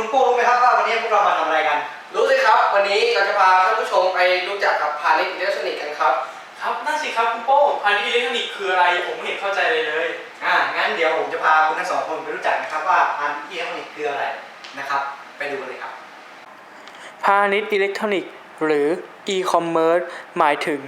คุณพี่คุณโป้รู้ไหมครับว่าวันนี้พวกเรามาทำอะไรกัน รู้สิครับ วันนี้เราจะพาท่านผู้ชมไปรู้จักกับพาณิชย์อิเล็กทรอนิกส์กันครับ ครับนั่นสิครับคุณโป้พาณิชย์อิเล็กทรอนิกส์คืออะไรผมไม่เห็นเข้าใจเลยเลย อ่า งั้นเดี๋ยวผมจะพาคุณทั้งสองคนไปรู้จักนะครับว่าพันธุ์อิเล็กทรอนิกส์คืออะไรนะครับ ไปดูกันเลยครับ พาณิชย์อิเล็กทรอนิกส์หรือ e-commerce หมายถึง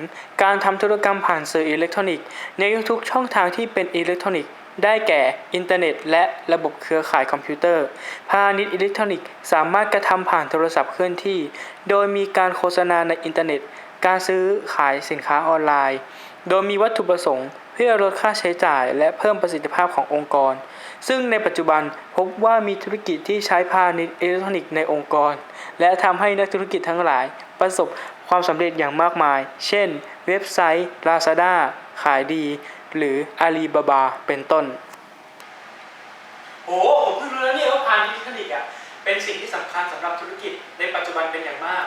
การทำธุรกรรมผ่านสื่ออิเล็กทรอนิกส์ในทุกช่องทางที่เป็นอิเล็กทรอนิกส์ ได้แก่อินเทอร์เน็ต และระบบเครือข่ายคอมพิวเตอร์ พาณิชย์อิเล็กทรอนิกส์สามารถกระทำผ่านโทรศัพท์เคลื่อนที่ โดยมีการโฆษณาในอินเทอร์เน็ต การซื้อขายสินค้าออนไลน์ โดยมีวัตถุประสงค์ เพื่อลดค่าใช้จ่ายและเพิ่มประสิทธิภาพขององค์กร ซึ่งในปัจจุบันพบว่ามีธุรกิจที่ใช้พาณิชย์อิเล็กทรอนิกส์ในองค์กร และทำให้นักธุรกิจทั้งหลาย ประสบความสำเร็จอย่างมากมาย เช่น เว็บไซต์ Lazada ขายดี หรือ Alibaba เป็นต้น โอ้ผมเพิ่งรู้แล้วเนี่ยว่าพาณิชย์อิเล็กทรอนิกส์อะเป็นสิ่งที่สำคัญสำหรับธุรกิจในปัจจุบันเป็นอย่างมาก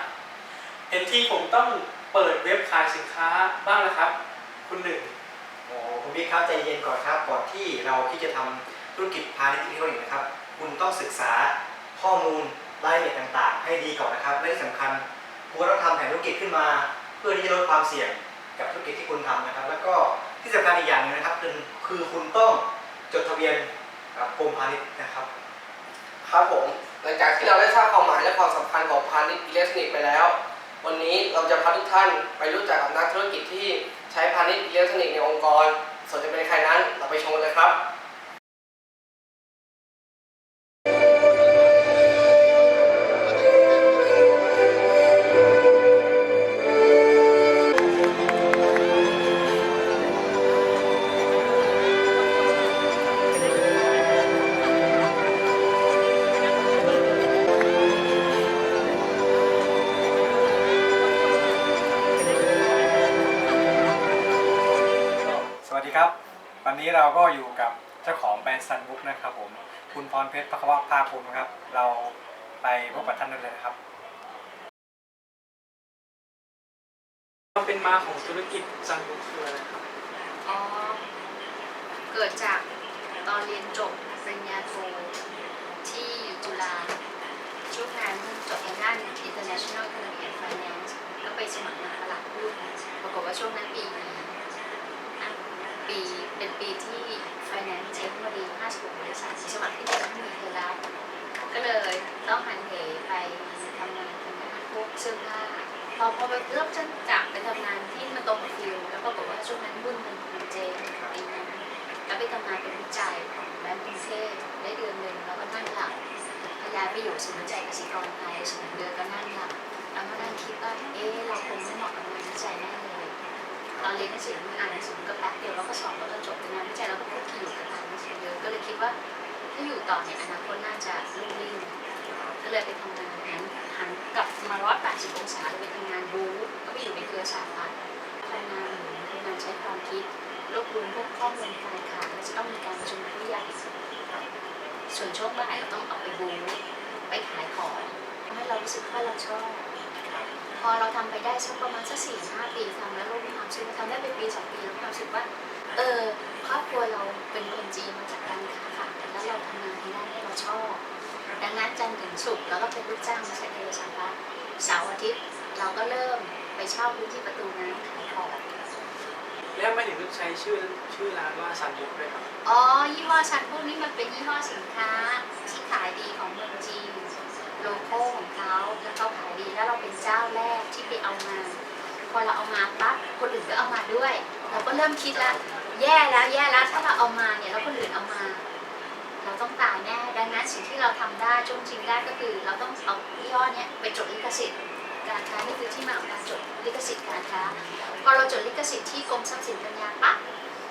เห็นที่ผมต้องเปิดเว็บขายสินค้าบ้างนะครับ คุณหนึ่งโอ้คุณพี่ครับใจเย็นก่อนครับก่อนที่เราที่จะทำธุรกิจพาณิชย์อิเล็กทรอนิกส์นะครับ คุณต้องศึกษาข้อมูลรายละเอียดต่างๆ ให้ดีก่อนนะครับและที่สำคัญคุณก็ต้องทำแผนธุรกิจขึ้นมา เพื่อที่จะลดความเสี่ยงกับธุรกิจที่คุณทำนะครับ แล้วก็ ที่สำคัญอีกอย่างหนึงนะครับคือคือคุณต้องจดทะเบียนกับกรมพาณิชย์นะครับ ครับผม หลังจากที่เราได้ทราบความหมายและความสำคัญของพาณิชย์อิเล็กทรอนิกส์ไปแล้ว วันนี้เราจะพาทุกท่านไปรู้จักกับนักธุรกิจที่ใช้พาณิชย์อิเล็กทรอนิกส์ในองค์กร ส่วนจะเป็นใครนั้นเราไปชมกันเลยครับ นนี้เราก็อยู่กับเจ้าของแบรนด์ซันบุ๊กนะครับผม คุณพรเพชรพักวะภาคุณครับ เราไปพบกับท่านได้เลยนะครับ ความเป็นมาของธุรกิจซันบุ๊กคืออะไรครับ อ๋อ เกิดจากตอนเรียนจบปริญญาโทที่จุฬาช่วงนั้นจบทางด้าน International Economic and Finance แล้วไปสมัครงานตลาดหุ้นปรากฏว่าช่วงนั้นปีอะ ปีเป็นปีที่ Finance เทคโนโลยี56บริษัทสมัครที่เดียวไม่มีใครรับก็เลยต้องหันเหไปทำงานทางด้านพวกเสื้อผ้าพอพอไปเริ่มจากไปทำงานที่มันตรงกับฟิลแล้วปรากฏว่าช่วงนั้นหุ้นมันมันเจ๊งปีนั้นแล้วไปทำงานเป็นวิจัยของแบงก์กรุงเทพได้เดือนหนึ่งแล้วก็นั่งหลับพยายไปอยู่ศูนย์วิจัยกสิกรไทยสองเดือนก็นั่งหลับแล้วก็นั่งคิดว่าเอ๊ะเราคงไม่เหมาะกับงานวิจัยแน่เลย ตอนเรียนหนังสือมันอ่านหนังสือก็แป๊บเดียวแล้วก็สอบแล้วก็จบเป็นงานวิจัยแล้วก็พูดที่อยู่กับงานวิจัยเยอะก็เลยคิดว่าถ้าอยู่ต่อเนี่ยอนาคตน่าจะรุ่งริ่งก็เลยไปทำงานหันหันกลับมา180องศาเลยไปทำงานบู๊ก็ไปอยู่ในเครือสาพัฒน์ทำงานหมุนทำงานใช้ความคิดรวบรวมพวกข้อมูลฝ่ายขายแล้วจะต้องมีการประชุมผู้ใหญ่ส่วนช่วงบ่ายเราต้องออกไปบู๊ไปขายของทำให้เรารู้สึกว่าเราชอบ อเราทำไปได้สักประมาณสักสี่ห้าปีทำแล้วเรามีความรู้สึกทำได้เป็นปีสองปีแล้วมีความรู้สึกว่า เออครอบครัวเราเป็นคนจีนมาจากการค้าขายแล้วเราทำงานที่นั่นเราชอบ ดังนั้นจันทร์ถึงศุกร์เราก็เป็นลูกจ้างมาใช้เอสัมภาระเสาร์อาทิตย์เราก็เริ่มไปเช่าพื้นที่ประตูน้ำขายของแล้วไม่ถึงต้องใช้ชื่อชื่อร้านว่าซันบุ๊กด้วยครับ อ๋อ ยี่ห้อชันพวกนี้มันเป็นยี่ห้อสินค้าที่ขายดีของเมืองจีน โลโก้ของเขาแล้วเขาขายดีแล้วเราเป็นเจ้าแรกที่ไปเอามา พอเราเอามาปั๊บคนอื่นก็เอามาด้วย เราก็เริ่มคิดแล้วแย่แล้วแย่แล้วถ้าเราเอามาเนี่ยแล้วคนอื่นเอามา เราต้องตายแน่ดังนั้นสิ่งที่เราทำได้ช่วงจริงได้ก็คือ เราต้องเอายี่ห้อเนี้ยไปจดลิขสิทธิ์การค้านี่คือที่มาของการจดลิขสิทธิ์การค้าพอเราจดลิขสิทธิ์ที่กรมทรัพย์สินปัญญาปั๊บ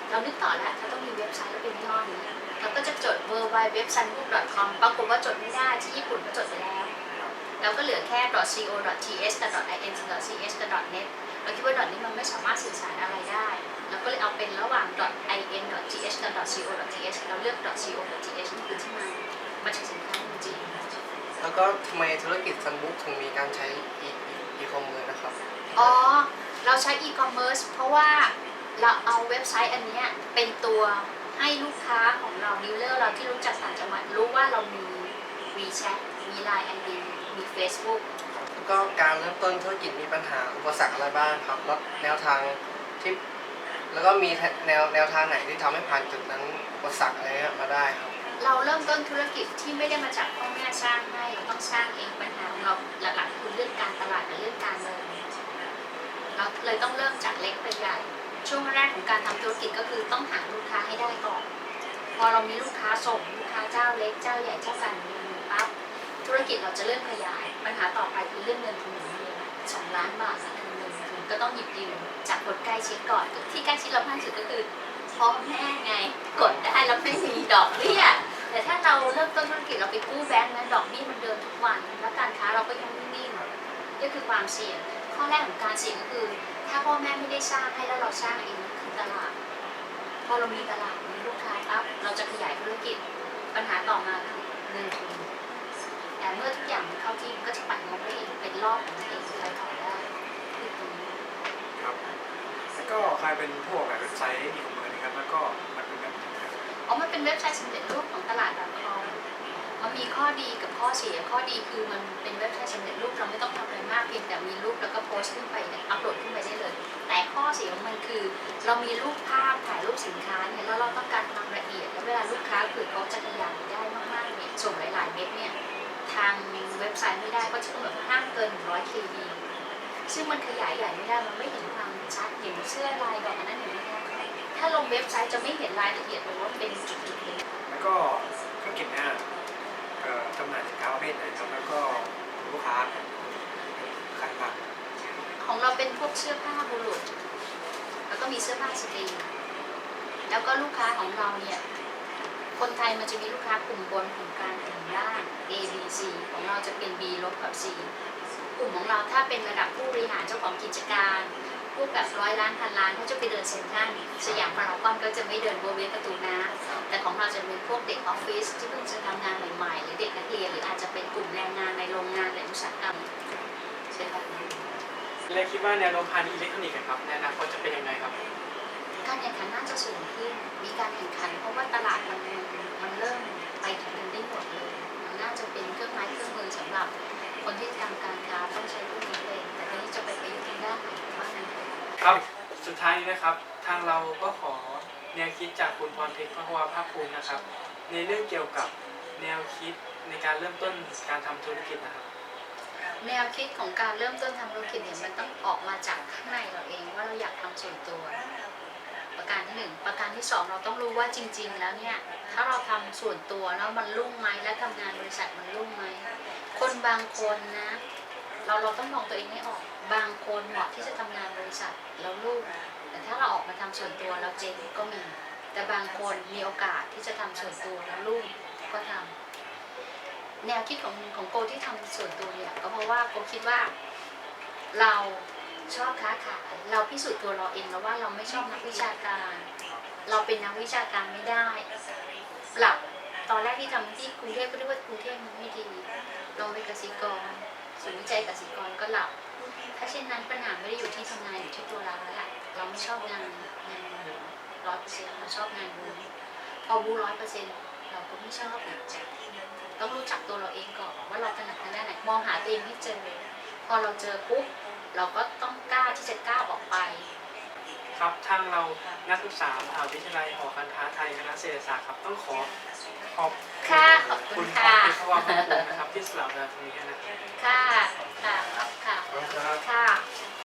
เรานึกต่อแล้วเราต้องมีเว็บไซต์แล้วเป็นยี่ห้อนี้เราก็จะจด w w w s u n b o o k c o m ปรากฏว่าจดไม่ได้ที่ญี่ปุ่นก็จดไปแล้ว เราก็เหลือแค่ .co.th กับ .in กับ .ch กับ .net เราคิดว่า.นี้มันไม่สามารถสื่อสารอะไรได้เราก็เลยเอาเป็นระหว่าง .in .th กับ .co.th เราเลือก .co.th นี่คือที่มามาจากสินค้าจริงๆแล้วก็ทำไมธุรกิจซันบุ๊กถึงมีการใช้อีอีคอมเมิร์ซนะครับ อ๋อ เราใช้ e-commerce เพราะว่าเราเอาเว็บไซต์อันเนี้ยเป็นตัวให้ลูกค้าของเราดีลเลอร์เราที่รู้จักต่างจังหวัดรู้ว่าเรามี WeChat มี Line ID มี Facebook แล้วก็การเริ่มต้นธุรกิจมีปัญหาอุปสรรคอะไรบ้างครับแล้วแนวทางที่แล้วก็มีแนวแนวทางไหนที่ทำให้ผ่านจุดนั้นอุปสรรคอะไรเงี้ยมาได้ครับ เราเริ่มต้นธุรกิจที่ไม่ได้มาจากพ่อแม่สร้างให้เราต้องสร้างเองปัญหาของเราหลักๆคือเรื่องการตลาดกับเรื่องการเงินเราเลยต้องเริ่มจากเล็กไปใหญ่ ช่วงแรกของการทำธุรกิจก็คือต้องหาลูกค้าให้ได้ก่อน พอเรามีลูกค้าส่งลูกค้าเจ้าเล็กเจ้าใหญ่เจ้าการเงินปั๊บ ธุรกิจเราจะเริ่มขยาย ปัญหาต่อไปคือเรื่องเงินทุนสองล้านบาทคือเงินทุนก็ต้องหยิบยืมจากคนใกล้ชิดก่อน ที่ใกล้ชิดเรามากสุดก็คือพ่อแม่ไงกดได้แล้วไม่มีดอกเบี้ยแต่ถ้าเราเริ่มต้นธุรกิจเราไปกู้แบงก์นั้นดอกเบี้ยมันเดินทุกวัน แล้วการค้าเราก็ยังนิ่งนี่คือความเสี่ยงข้อแรกของการเสี่ยงก็คือ ถ้าพ่อแม่ไม่ได้สร้างให้แล้วเราสร้างเองคือตลาดพอเรามีตลาดมีลูกค้าปั๊บเราจะขยายธุรกิจปัญหาต่อมาคือเงินทุน แต่เมื่อทุกอย่างมันเข้าที่มันก็จะปั่นงบได้เองเป็นรอบของมันเองไปต่อได้คือตรงนี้ครับแล้วก็กลายเป็นพวกแบบเว็บไซต์อีคอมเมิร์ซนะครับแล้วก็มันเป็นแบบไหนครับอ๋อมันเป็นเว็บไซต์สำเร็จรูปของตลาดแบบคอมมันมีข้อดีกับข้อเสีย ข้อดีคือมันเป็นเว็บไซต์สำเร็จรูปเราไม่ต้องทำอะไรมากเพียงแต่มีรูปแล้วก็โพสต์ขึ้นไปเนี่ยอัปโหลดขึ้นไปได้เลย แต่ข้อเสียของมันคือ เรามีรูปภาพถ่ายรูปสินค้าเนี่ยแล้วเราต้องการความละเอียดแล้วเวลาลูกค้าคือเขาจะขยายได้มากๆเนี่ยส่งหลายๆเม็ดเนี่ย ทางเว็บไซต์ไม่ได้ก็จะกำหนดห้ามเกิน 100 KB ซึ่งมันขยายใหญ่ไม่ได้มันไม่เห็นความชัดเห็นเสื้อลายดอกอันนั้นเห็นไหมคะถ้าลงเว็บไซต์จะไม่เห็นรายละเอียดเลยว่าเป็นจุดๆเลยแล้วก็ธุรกิจเนี่ยเอ่อจำหน่ายสินค้าประเภทไหนครับแล้วก็ลูกค้าขายบ้าของเราเป็นพวกเสื้อผ้าบุรุษ แล้วก็มีเสื้อผ้าสตรีแล้วก็ลูกค้าของเราเนี่ย คนไทยมันจะมีลูกค้ากลุ่มบนกลุ่มกลางกลุ่มล่าง A B C ของเราจะเป็น B ลบกับ C กลุ่มของเราถ้าเป็นระดับผู้บริหารเจ้าของกิจการพวกแบบร้อยล้านพันล้านเขาจะไปเดินเซ็นทรัลสยามพารากอนก็จะไม่เดินโบเวประตูน้ำแต่ของเราจะเป็นพวกเด็กออฟฟิศที่เพิ่งจะทำงานใหม่ๆหรือเด็กนักเรียนหรืออาจจะเป็นกลุ่มแรงงานในโรงงานหรืออุตสาหกรรมใช่ครับและคิดว่าแนวโน้มพาณิชย์อิเล็กทรอนิกส์อะครับในอนาคตจะเป็นยังไงครับ จะสูงขึ้น มีการแข่งขัน เพราะว่าตลาดมันมันเริ่มไปถึงกันได้หมดเลย มันน่าจะเป็นเครื่องไม้เครื่องมือสำหรับคนที่ทำการค้าต้องใช้พวกนี้เลยแต่ทีนี้จะไปประยุกต์ทางด้านไหนว่านั้นครับสุดท้ายนี้นะครับ ทางเราก็ขอแนวคิดจากคุณพรเพชรพระวาภาคภูมินะครับ ในเรื่องเกี่ยวกับแนวคิดในการเริ่มต้นการทำธุรกิจนะครับแนวคิดของการเริ่มต้นทำธุรกิจเนี่ยมันต้องออกมาจากข้างในเราเองว่าเราอยากทำส่วนตัว ประการที่หนึ่งประการที่สองเราต้องรู้ว่าจริง ๆ แล้วเนี่ยถ้าเราทำส่วนตัวแล้วมันรุ่งไหมและทำงานบริษัทมันรุ่งไหมคนบางคนนะ เราเราต้องมองตัวเองให้ออก บางคนเหมาะที่จะทำงานบริษัทแล้วรุ่งแต่ถ้าเราออกมาทำส่วนตัวแล้วเจ๊งก็มี แต่บางคนมีโอกาสที่จะทำส่วนตัวแล้วรุ่งก็ทำแนวคิดของของโกที่ทำส่วนตัวเนี่ยก็เพราะว่าโกคิดว่าเรา ชอบค้าขายเราพิสูจน์ตัวเราเองแล้วว่าเราไม่ชอบนักวิชาการ เราเป็นนักวิชาการไม่ได้ปรับตอนแรกที่ทำที่กรุงเทพก็เรียกว่ากรุงเทพมันไม่ดีลงไปกสิกรศูนย์วิจัยกสิกรก็หลับ ถ้าเช่นนั้นปัญหาไม่ได้อยู่ที่ทำงานอยู่ที่ตัวเราแล้วแหละเราไม่ชอบงานงานร้อยเปอร์เซ็นต์เราชอบงานบูพอบูร้อยเปอร์เซ็นต์เราก็ไม่ชอบต้องรู้จักตัวเราเองก่อนว่าเราถนัดทางด้านไหนมองหาตัวเองให้เจอ พอเราเจอปุ๊บ เราก็ต้องกล้าที่จะกล้าออกไป ครับทางเรานักศึกษามหาวิทยาลัยหอการค้าไทยคณะเศรษฐศาสตร์ครับต้องขอขอบค่ะขอบคุณค่ะคุณพระวรนะครับที่สลับเวลาตรงนี้นะครัค่ะค่ะค่ะค่ะ